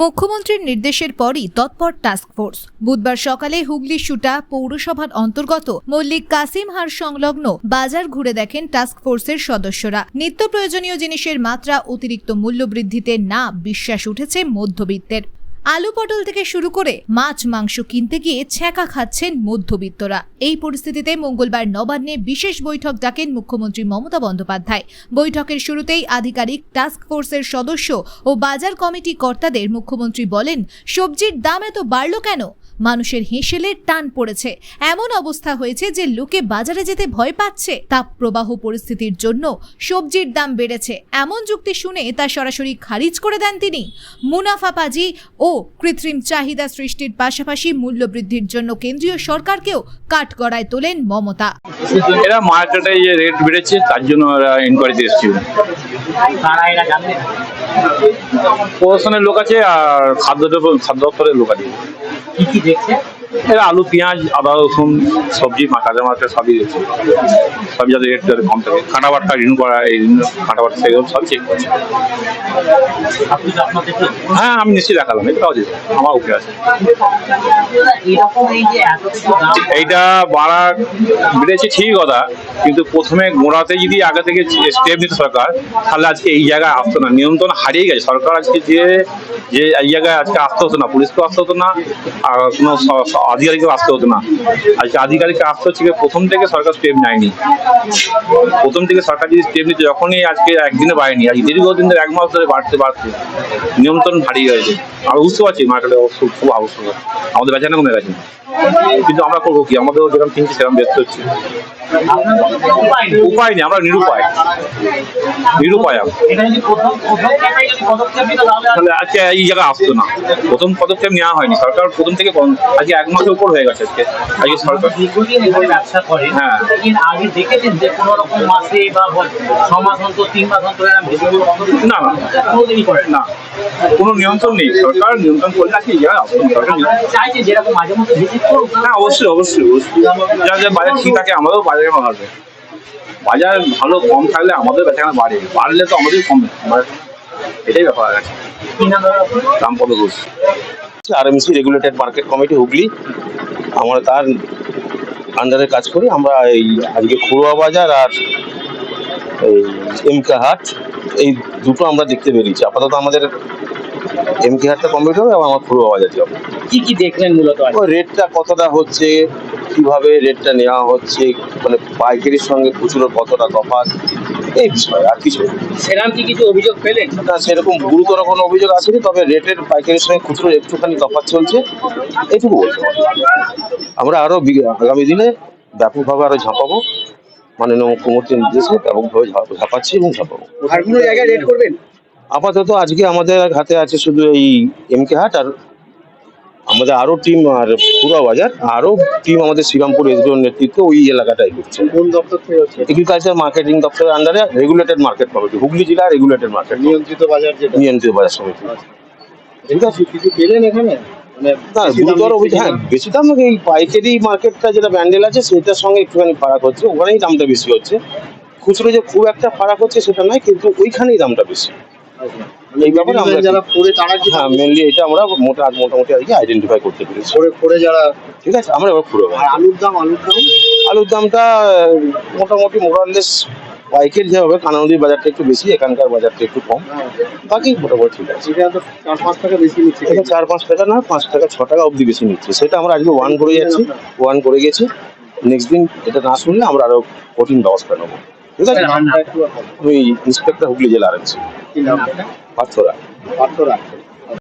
মুখ্যমন্ত্রীর নির্দেশের পরই তৎপর টাস্ক ফোর্স বুধবার সকালে হুগলি সুটা পৌরসভার অন্তর্গত মল্লিক কাসিম হার সংলগ্ন বাজার ঘুরে দেখেন টাস্ক ফোর্সের সদস্যরা। নিত্য প্রয়োজনীয় জিনিসের মাত্রা অতিরিক্ত মূল্য বৃদ্ধিতে না বিশ্বাস উঠেছে মধ্যবিত্তের। আলু পটল থেকে শুরু করে মাছ মাংস কিনতে গিয়ে ছ্যাঁকা খাচ্ছেন মধ্যবিত্তরা। এই পরিস্থিতিতে মঙ্গলবার নবান্নে বিশেষ বৈঠক ডাকেন মুখ্যমন্ত্রী মমতা বন্দ্যোপাধ্যায়। বৈঠকের শুরুতেই আধিকারিক, টাস্ক ফোর্সের সদস্য ও বাজার কমিটি কর্তাদের মুখ্যমন্ত্রী বলেন, সবজির দাম এত বাড়ল কেন? মানুষের হেঁসেলে টান পড়েছে। এমন অবস্থা হয়েছে যে লোকে বাজারে যেতে ভয় পাচ্ছে। তাপ প্রবাহ পরিস্থিতির জন্য সবজির দাম বেড়েছে। এমন যুক্তি শুনে তা সরাসরি খারিজ করে দেন তিনি। মুনাফাবাজি ও কৃত্রিম চাহিদা সৃষ্টির পাশাপাশি মূল্যবৃদ্ধির জন্য কেন্দ্রীয় সরকারকেও কাঠগড়ায় তোলেন মমতা। এরা মার্কেটে যে রেট বেড়েছে তার জন্য এরা ইনকোয়ারিতে এসেছিল। প্রশাসনের লোক আছে আর খাদ্য খাদ্য দপ্তরের লোক আছে। কি কি দেখছে এরা আলু পেঁয়াজ আদা রসুন সবজি কাঁচা মার্কেট সবই দেখছে সবই যাতে রেট যাতে কম থাকে। কাঁটা বাট্টা ঋণ করা এই ঋণ কাঁটা বাট্টা সেগুলো সব চেক করছে। হ্যাঁ আমি নিশ্চয়ই দেখালাম এটা আছে আমার ওকে আছে। যে এইটা বাড়া বেড়েছে ঠিকই কথা কিন্তু প্রথমে গোড়াতে যদি আগে থেকে স্টেপ নিত সরকার তাহলে আজকে এই জায়গায় আসতো না। নিয়ন্ত্রণ হারিয়ে গেছে। সরকার আজকে যে যে এই জায়গায় আজকে আসতে হতো না পুলিশকেও আসতে হতো না আর কোনো স- আসতে হতো না। আজকে আধিকারিক আসতে হচ্ছে প্রথম থেকে সরকার স্টেপ নেয়নি। প্রথম থেকে সরকার যদি স্টেপ নিতে, যখনই আজকে একদিনে বাড়েনি আজ দীর্ঘদিন ধরে এক মাস ধরে বাড়তে বাড়তে নিয়ন্ত্রণ হারিয়ে গেছে। আর বুঝতে পারছি মার্কেটে খুব খুব আবশ্যক আমাদের বেচানো কমে গেছে। কিন্তু আমরা করব কি? আমাদের যেরকম কিনছি সেরকম ব্যস্ত হচ্ছে উপায় নেই। আমরা নিরুপায়। নিরুপায় তাহলে আজকে এই জায়গায় আসতো না। প্রথম পদক্ষেপ নেওয়া হয়নি। সরকার প্রথম থেকে আজকে এক মাসের উপর হয়ে গেছে আজকে। আজকে সরকার। ব্যবসা হ্যাঁ। না না না। কোনো নিয়ন্ত্রণ নেই। সরকার নিয়ন্ত্রণ করলে আজকে এই জায়গায় আসতো না। সরকার চাইছেন যেরকম মাঝে মধ্যে হ্যাঁ অবশ্যই অবশ্যই অবশ্যই। যা যা বাজার ঠিক থাকে আমাদেরও বাজারে হবে বাজার ভালো কম থাকলে আমাদের বেচাকেনা বাড়ে। বাড়লে তো আমাদের আমার এটাই ব্যাপার আছে? Rampada Ghosh RMC regulated market committee Hooghly. আমরা তার আন্ডারে কাজ করি। আমরা এই আজকে খুড়ুয়া বাজার আর এই এমকে হাট, এই দুটো আমরা দেখতে বেরিয়েছি। আপাতত আমাদের এমকে হাটটা কমপ্লিট হবে এবং আমার খুড়ুয়া বাজার যাব কি কি দেখলেন মূলত? রেটটা কতটা হচ্ছে? কীভাবে রেটটা নেওয়া হচ্ছে? মানে পাইকারির সঙ্গে খুচরো কতটা তফাৎ? এই বিষয় আর কিছু। সেরকম কি কিছু অভিযোগ পেলেন? না সেরকম গুরুতর কোনো অভিযোগ আসেনি তবে রেটের পাইকারির সঙ্গে খুচরো একটুখানি তফাৎ চলছে। এইটুকু বলতে আমরা আরও বিগ- আগামী দিনে ব্যাপকভাবে আরও ঝাঁপাবো। মাননীয় মুখ্যমন্ত্রীর নির্দেশে ব্যাপকভাবে ঝাঁপাচ্ছি এবং ঝাঁপাবো। আর কোনো জায়গায় রেট করবেন? আপাতত আজকে আমাদের হাতে আছে শুধু এই এমকে হাট আর আমাদের আরও টিম আর পুরা বাজার আরও টিম আমাদের শ্রীরামপুর এসডিওর নেতৃত্বে ওই এলাকাটাই ঘুরছে কোন দপ্তর এগ্রিকালচার মার্কেটিং দপ্তরের আন্ডারে রেগুলেটেড মার্কেট কমিটি হুগলি জেলা রেগুলেটেড মার্কেট নিয়ন্ত্রিত বাজার যেটা। নিয়ন্ত্রিত বাজার সমিতি। ঠিক আছে কিছু পেলেন এখানে? মানে গুরুতর অভিযোগ হ্যাঁ বেশি দাম এই পাইকারি মার্কেটটা যেটা ব্যান্ডেল আছে সেটার সঙ্গে একটুখানি ফারাক হচ্ছে। ওখানেই দামটা বেশি হচ্ছে। খুচরো যে খুব একটা ফারাক হচ্ছে সেটা নয় কিন্তু ওইখানেই দামটা বেশি। এই ব্যাপারে আমরা যারা পড়ে তারা কি হ্যাঁ মেনলি এটা আমরা মোটা মোটামুটি আর কি আইডেন্টিফাই করতে পেরেছি। পড়ে পড়ে যারা ঠিক আছে আমরা এবার পুরো আর আলুর দাম আলুর দাম? আলুর দামটা মোটামুটি মোরাললেস পাইকের যে হবে কানানদীর বাজারটা একটু বেশি এখানকার বাজারটা একটু কম। বাকি মোটামুটি ঠিক আছে। চার পাঁচ টাকা বেশি নিচ্ছে এটা চার পাঁচ টাকা না পাঁচ টাকা ছ টাকা অবধি বেশি নিচ্ছে। সেটা আমরা আজকে ওয়ান করে যাচ্ছি ওয়ান করে গেছি। নেক্সট দিন এটা না শুনলে আমরা আরও কঠিন ব্যবস্থা নেব। একটু আমি ইন্সপেক্টর হুগলি জেলার আছে পাথরা। পাত্ররা